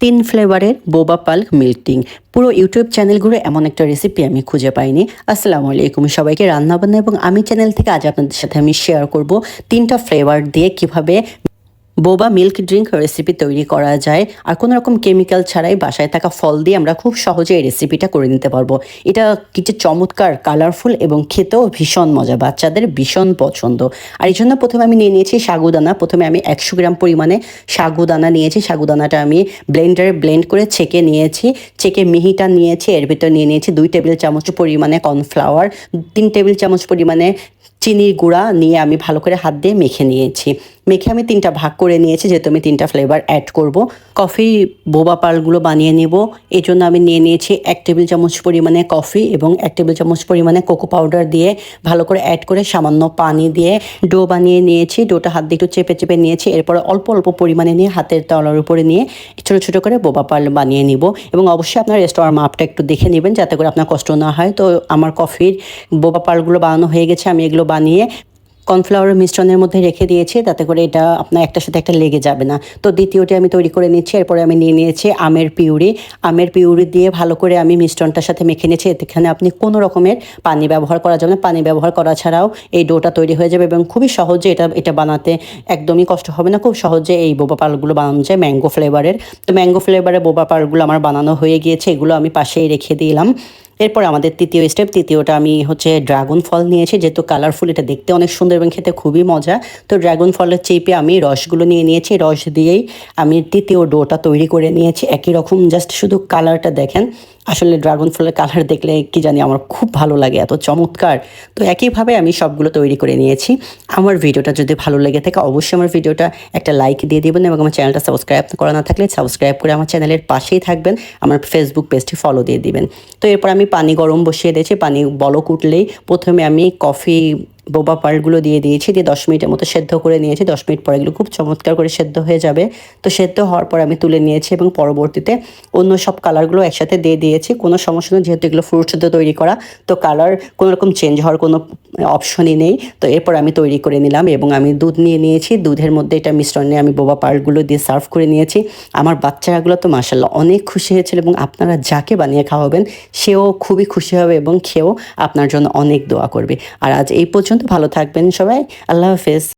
তিন ফ্লেভারের বোবা পাল্ক মিল্ক টিং পুরো ইউটিউব চ্যানেলগুলো এমন একটা রেসিপি আমি খুঁজে পাইনি। আসসালামু আলাইকুম সবাইকে রান্নাবান্না এবং আমি চ্যানেল থেকে আজ আপনাদের সাথে আমি শেয়ার করব তিনটা ফ্লেভার দিয়ে কীভাবে বোবা মিল্ক ড্রিঙ্ক রেসিপি তৈরি করা যায়। আর কোনো রকম কেমিক্যাল ছাড়াই বাসায় থাকা ফল দিয়ে আমরা খুব সহজে এই রেসিপিটা করে নিতে পারব। এটা কিছু চমৎকার কালারফুল এবং খেতেও ভীষণ মজা। বাচ্চাদের ভীষণ পছন্দ। আর এই জন্য প্রথমে আমি নিয়ে নিয়েছি সাগুদানা। প্রথমে আমি একশো গ্রাম পরিমাণে সাগুদানা নিয়েছি। সাগুদানাটা আমি ব্লেন্ডারে ব্লেন্ড করে ছেঁকে নিয়েছি। ছেঁকে মিহিটা নিয়েছি। এর ভিতর নিয়ে নিয়েছি দুই টেবিল চামচ পরিমাণে কর্নফ্লাওয়ার তিন টেবিল চামচ পরিমাণে চিনির গুঁড়া নিয়ে আমি ভালো করে হাত দিয়ে মেখে নিয়েছি। মেখে আমি তিনটা ভাগ করে নিয়েছি, যেহেতু আমি তিনটা ফ্লেভার অ্যাড করব। কফি বোবা পালগুলো বানিয়ে নেব। এই জন্য আমি নিয়ে নিয়েছি এক টেবিল চামচ পরিমাণে কফি এবং এক টেবিল চামচ পরিমাণে কোকো পাউডার দিয়ে ভালো করে অ্যাড করে সামান্য পানি দিয়ে ডো বানিয়ে নিয়েছি। ডোটা হাত দিয়ে একটু চেপে চেপে নিয়েছি। এরপর অল্প অল্প পরিমাণে নিয়ে হাতের তলার উপরে নিয়ে ছোটো ছোটো করে বোবা পাল বানিয়ে নিব এবং অবশ্যই আপনার রেস্টোরার মাপটা একটু দেখে নেবেন, যাতে করে আপনার কষ্ট না হয়। তো আমার কফির বোবা পালগুলো বানানো হয়ে গেছে, আমি এগুলো বানিয়ে কর্নফ্লাওয়ার মিশ্রণের মধ্যে রেখে দিয়েছি, তাতে করে এটা আপনার একটার সাথে একটা লেগে যাবে না। তো দ্বিতীয়টি আমি তৈরি করে নিচ্ছি, এরপরে আমি নিয়ে নিয়েছি আমের পিউরি। আমের পিউরি দিয়ে ভালো করে আমি মিশ্রণটার সাথে মেখে নিয়েছি, এখানে আপনি কোনো রকমের পানি ব্যবহার করা যাবে না। পানি ব্যবহার করা ছাড়াও এই ডোটা তৈরি হয়ে যাবে এবং খুবই সহজে এটা এটা বানাতে একদমই কষ্ট হবে না। খুব সহজে এই বোবা পালগুলো বানানো যায় ম্যাঙ্গো ফ্লেভারের। তো ম্যাঙ্গো ফ্লেভারের বোবা পালগুলো আমার বানানো হয়ে গিয়েছে, এগুলো আমি পাশেই রেখে দিলাম। এরপর আমাদের তৃতীয় স্টেপ তৃতীয়টা আমি হচ্ছে ড্রাগন ফল নিয়েছি, যেহেতু কালারফুল এটা দেখতে অনেক সুন্দর এবং খেতে খুবই মজা। তো ড্রাগন ফলের চেপে আমি রসগুলো নিয়ে নিয়েছি, রস দিয়েই আমি তৃতীয় ডোটা তৈরি করে নিয়েছি। একই রকম জাস্ট শুধু কালারটা দেখেন। আসলে ড্রাগন ফলের কালার দেখলে কি জানি আমার খুব ভালো লাগে, এত চমৎকার। তো একইভাবে আমি সবগুলো তৈরি করে নিয়েছি। আমার ভিডিওটা যদি ভালো লেগে থাকে, অবশ্যই আমার ভিডিওটা একটা লাইক দিয়ে দেবেন এবং আমার চ্যানেলটা সাবস্ক্রাইব করা না থাকলে সাবস্ক্রাইব করে আমার চ্যানেলের পাশেই থাকবেন, আমার ফেসবুক পেজটি ফলো দিয়ে দিবেন। তো এরপর আমি পানি গরম বসিয়ে দিয়েছি, পানি বলক উঠলেই প্রথমে আমি কফি বোবা পার্টগুলো দিয়ে দিয়েছি, দিয়ে দশ মিনিটের মতো সেদ্ধ করে নিয়েছি। দশ মিনিট পরে এগুলো খুব চমৎকার করে সেদ্ধ হয়ে যাবে। তো সেদ্ধ হওয়ার পর আমি তুলে নিয়েছি এবং পরবর্তীতে অন্য সব কালারগুলো একসাথে দিয়ে দিয়েছি। কোনো সমস্যা নেই, যেহেতু এগুলো ফ্রুট সেদ্ধ তৈরি করা, তো কালার কোনোরকম চেঞ্জ হওয়ার কোনো অপশনই নেই। তো এরপর আমি তৈরি করে নিলাম এবং আমি দুধ নিয়ে নিয়েছি। দুধের মধ্যে এটা মিশ্রণে আমি বোবা পার্টগুলো দিয়ে সার্ভ করে নিয়েছি। আমার বাচ্চাগুলো তো মাসাল্লাহ অনেক খুশি হয়েছিল এবং আপনারা যাকে বানিয়ে খাওয়াবেন, সেও খুবই খুশি হবে এবং খেয়েও আপনার জন্য অনেক দোয়া করবে। আর আজ এই পর্যন্ত ভালো থাকবেন সবাই। আল্লাহ হাফেজ।